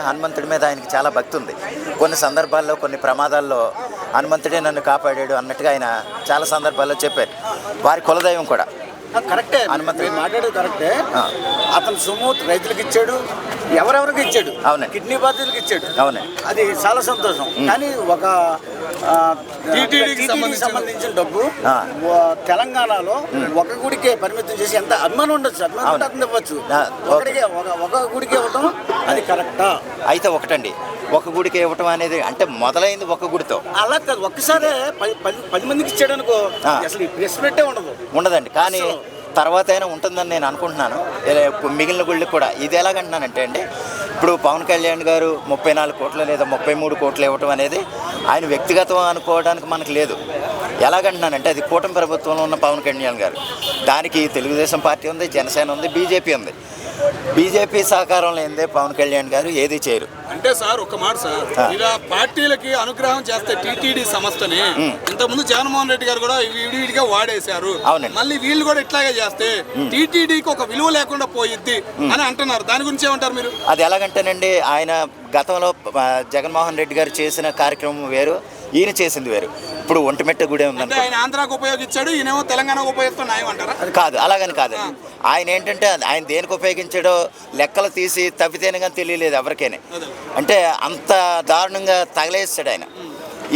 హనుమంతుడి మీద ఆయనకి చాలా భక్తి ఉంది. కొన్ని సందర్భాల్లో కొన్ని ప్రమాదాల్లో హనుమంతుడే నన్ను కాపాడాడు అన్నట్టుగా ఆయన చాలా సందర్భాల్లో చెప్పారు. వారి కులదైవం కూడా. కరెక్టే మీరు మాట్లాడేది కరెక్టే. అతను సొమ్ము రైతులకు ఇచ్చాడు ఎవరెవరికి ఇచ్చాడు? అవునండి. కిడ్నీ బాధితులకు ఇచ్చాడు. అవునండి. అది చాలా సంతోషం. కానీ ఒక సంబంధించిన- డబ్బు తెలంగాణలో ఒక గుడికే పరిమితం చేసి ఎంత అభిమానం ఉండొచ్చు అభిమానం అవును. ఇవ్వచ్చు. ఒక ఒక గుడికి ఇవ్వటం అది కరెక్టా? అయితే ఒకటండి. ఒక గుడికి ఇవ్వటం అనేది అంటే మొదలైంది ఒక గుడితో. అలా కాదు ఒక్కసారే పది పది పది మందికి ఇచ్చాడు అనుకో. అసలు ఈ ప్రెస్ పెట్టే ఉండదు. ఉండదండి. కానీ. తర్వాత అయినా ఉంటుందని నేను అనుకుంటున్నాను. మిగిలిన గుళ్ళకి కూడా ఇది ఎలాగంటున్నానంటే అండి ఇప్పుడు పవన్ కళ్యాణ్ గారు ముప్పై నాలుగు కోట్లు లేదా ముప్పై మూడు కోట్లు ఇవ్వటం అనేది ఆయన వ్యక్తిగతం అనుకోవడానికి మనకు లేదు. ఎలాగంటున్నానంటే అది కూటమి ప్రభుత్వంలో ఉన్న పవన్ కళ్యాణ్ గారు. దానికి తెలుగుదేశం పార్టీ ఉంది జనసేన ఉంది బీజేపీ ఉంది. బీజేపీ సహకారం లేనిదే పవన్ కళ్యాణ్ గారు ఏది చేయరు. అంటే సార్ ఒక మాట సార్. ఇలా పార్టీలకి అనుగ్రహం చేస్తే టీటీడీ సంస్థని ఇంతకుముందు జగన్మోహన్ రెడ్డి గారు కూడా విడివిడిగా వాడేశారు. మళ్ళీ వీళ్ళు కూడా ఇట్లాగే చేస్తే టీటీడీకి ఒక విలువ లేకుండా పోయిద్ది అని అంటున్నారు. దాని గురించి ఏమంటారు మీరు? అది ఎలాగంటేనండి ఆయన గతంలో జగన్మోహన్ రెడ్డి గారు చేసిన కార్యక్రమం వేరు ఈయన చేసింది వేరు. ఇప్పుడు ఒంటిమెట్ట గుడి ఉందనుకో ఆయన ఆంధ్రాకు ఉపయోగించాడు ఈయనేమో తెలంగాణకు ఉపయోగిస్తున్న అంటారా? కాదు అలాగని కాదండి ఆయన ఏంటంటే ఆయన దేనికి ఉపయోగించాడో లెక్కలు తీసి తప్పితేనే కానీ తెలియలేదు ఎవరికైనా. అంటే అంత దారుణంగా తగలేస్తాడు ఆయన.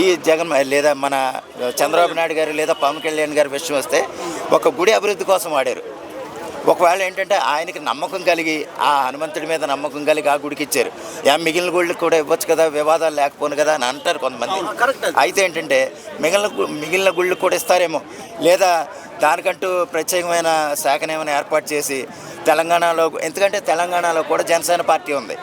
ఈ జగన్ లేదా మన చంద్రబాబు నాయుడు గారు లేదా పవన్ కళ్యాణ్ గారి విషయం వస్తే ఒక గుడి అభివృద్ధి కోసం వాడారు. ఒకవేళ ఏంటంటే ఆయనకి నమ్మకం కలిగి ఆ హనుమంతుడి మీద నమ్మకం కలిగి ఆ గుడికి ఇచ్చారు. యా మిగిలిన గుళ్ళకి కూడా ఇవ్వచ్చు కదా వివాదాలు లేకపోను కదా అని అంటారు కొంతమంది. అయితే ఏంటంటే మిగిలిన మిగిలిన గుళ్ళకి కూడా ఇస్తారేమో. లేదా దానికంటూ ప్రత్యేకమైన శాఖను ఏమైనా ఏర్పాటు చేసి తెలంగాణలో ఎందుకంటే తెలంగాణలో కూడా జనసేన పార్టీ ఉంది.